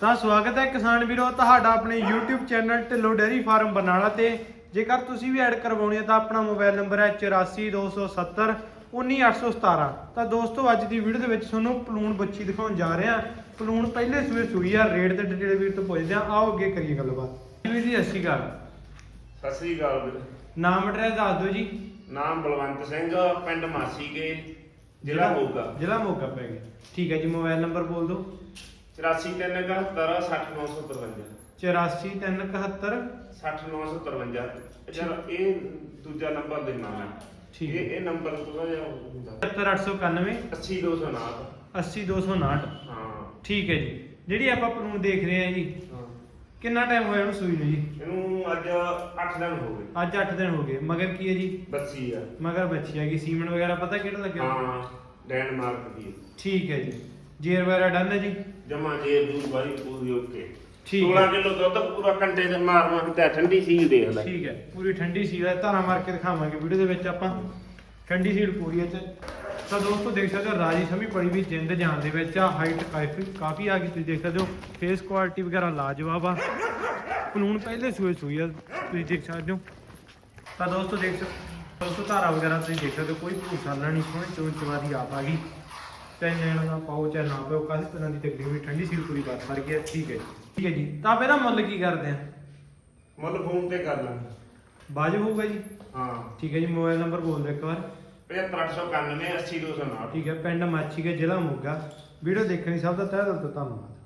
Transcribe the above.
ਤਾਂ ਸਵਾਗਤ ਹੈ ਕਿਸਾਨ ਵੀਰੋ ਤੁਹਾਡਾ ਆਪਣੇ YouTube channel Dhillon dairy farm Barnala ਤੇ। ਜੇਕਰ ਤੁਸੀਂ ਵੀ ਐਡ ਕਰਵਾਉਣੀ ਹੈ ਤਾਂ ਆਪਣਾ ਮੋਬਾਈਲ ਨੰਬਰ ਹੈ 84270 19817 ਤਾਂ ਦੋਸਤੋ ਅੱਜ ਦੀ ਵੀਡੀਓ ਦੇ ਵਿੱਚ ਤੁਹਾਨੂੰ ਪਲੂਣ ਬੱਚੀ ਦਿਖਾਉਣ ਜਾ ਰਹੇ ਹਾਂ। ਪਲੂਣ ਪਹਿਲੇ ਸੂਏ ਸੂਈ ਆ ਰੇਟ ਤੇ ਡਿਟੇਲ ਵੀਰ ਤੋਂ ਪੁੱਛਦੇ ਆ ਆਓ ਅੱਗੇ ਕਰੀਏ ਗੱਲਬਾਤ। ਵੀਰ ਜੀ ਅੱਛੀ ਗੱਲ ਸਤਿ ਸ੍ਰੀ ਅਕਾਲ ਵੀਰ। ਨਾਮ ਐਡਰੈਸ ਦੱਸ ਦਿਓ ਜੀ। ਨਾਮ ਬਲਵੰਤ ਸਿੰਘ ਪਿੰਡ ਮਾਸੀਕੇ ਜ਼ਿਲ੍ਹਾ ਮੋਗਾ। ਜ਼ਿਲ੍ਹਾ ਮੋਗਾ ਪੈ ਗਿਆ। ਠੀਕ ਹੈ ਜੀ ਮੋਬਾਈਲ ਨੰਬਰ ਬੋਲ ਦਿਓ। 8437 84371 60953 ਯਾਰ ਇਹ ਦੂਜਾ ਨੰਬਰ ਦੇਣਾ ਮੈਂ ਠੀਕ। ਇਹ ਇਹ ਨੰਬਰ ਥੋੜਾ ਜਿਹਾ ਹੁੰਦਾ। 70891 80259 80259 ਹਾਂ। ਠੀਕ ਹੈ ਜੀ। ਜਿਹੜੀ ਆਪਾਂ ਪਲੂਣ ਦੇਖ ਰਹੇ ਹਾਂ ਜੀ ਹਾਂ। ਕਿੰਨਾ ਟਾਈਮ ਹੋਇਆ ਉਹਨੂੰ ਸੂਈ ਨੂੰ ਜੀ? ਇਹਨੂੰ ਅੱਜ 8 ਦਿਨ ਹੋ ਗਏ। ਅੱਜ 8 ਦਿਨ ਹੋ ਗਏ। ਮਗਰ ਕੀ ਹੈ ਜੀ? ਬੱਚੀ ਆ। ਮਗਰ ਬੱਚੀ ਹੈਗੀ ਸੀਮਨ ਵਗੈਰਾ ਪਤਾ ਕਿਹੜਾ ਲੱਗਿਆ? ਹਾਂ। ਡੈਨਮਾਰਕ ਦੀ ਠੀਕ ਹੈ ਜੀ। ਜੇਰ ਵਗੈਰਾ ਡਨ ਹੈ ਜੀ? ਜਮਾ ਜੇ ਦੂਰ ਬਾਈ ਪੂਰੀ ਓਕੇ। ਠੀਕ 16 ਹੈ। ਕਿਲੋ ਦੁੱਧ ਪੂਰਾ ਕੰਡੇ ਤੇ ਮਾਰ ਮਾਰ ਤੇ ਠੰਡੀ ਸੀ ਦੇਖ ਲੈ। ਠੀਕ ਹੈ ਪੂਰੀ ਠੰਡੀ ਸੀਲ ਹੈ ਧਾਰਾ ਮਾਰ ਕੇ ਦਿਖਾਵਾਂਗੇ ਵੀਡੀਓ ਦੇ ਵਿੱਚ ਆਪਾਂ। ਠੰਡੀ ਸੀਲ ਪੂਰੀ ਹੈ ਤੇ। ਤਾਂ ਦੋਸਤੋ ਦੇਖ ਸਕਦੇ ਹੋ ਰਾਜੀ ਸਮੀ ਪੜੀ ਵੀ ਜਿੰਦ ਜਾਨ ਦੇ ਵਿੱਚ ਆ ਹਾਈਟ ਕਾਫੀ ਕਾਫੀ ਆ ਗਈ। ਤੁਸੀਂ ਦੇਖ ਸਕਦੇ ਹੋ ਫੇਸ ਕੁਆਲਿਟੀ ਵਗੈਰਾ ਲਾਜਵਾਬ ਆ। ਕਾਨੂੰਨ ਪਹਿਲੇ ਸੂਏ ਸੂਈ ਆ ਤੁਸੀਂ ਦੇਖ ਸਕਦੇ ਹੋ। ਤਾਂ ਦੋਸਤੋ ਦੇਖ ਸਕਦੇ ਦੋਸਤੋ ਧਾਰਾ ਵਗੈਰਾ ਤੁਸੀਂ ਦੇਖ ਸਕਦੇ ਹੋ ਕੋਈ ਭੂਸਾਲਾ ਨਹੀਂ ਸੋਹਣੀ ਚੋਂ ਚਵਾਦੀ ਆਪ ਆ ਗਈ। ਤੇ ਨੈਣ ਦਾ ਪਾਓ ਚਾਹੇ ਨਾ ਪਾਓ ਕਾਹਦੀ ਤਰ੍ਹਾਂ ਦੀ ਤਕਲੀਫ ਨਹੀਂ ਠੰਡੀ ਸੀਲ ਪੂਰੀ ਬਾਤ ਫੜ ਗਿਆ ਠੀਕ ਹੈ ਜੀ। ਠੀਕ ਹੈ ਜੀ। ਤਾਂ ਆਪਾਂ ਇਹਦਾ ਮੁੱਲ ਕੀ ਕਰਦੇ ਆ? ਮੁੱਲ ਫੋਨ ਤੇ ਕਰ ਲਾਂਗੇ। ਬਾਜੂ ਹੋਊਗਾ ਜੀ? ਹਾਂ। ਠੀਕ ਹੈ ਜੀ ਮੋਬਾਈਲ ਨੰਬਰ ਬੋਲ ਦਿਓ ਇੱਕ ਵਾਰ। 7891 80259 ਠੀਕ ਹੈ ਪਿੰਡ ਮਾਛੀਕੇ ਜ਼ਿਲ੍ਹਾ ਮੋਗਾ। ਵੀਡੀਓ ਦੇਖਣ ਲਈ ਸਭ ਦਾ ਤਹਿ ਦਿਲ ਤੋਂ ਧੰਨਵਾਦ।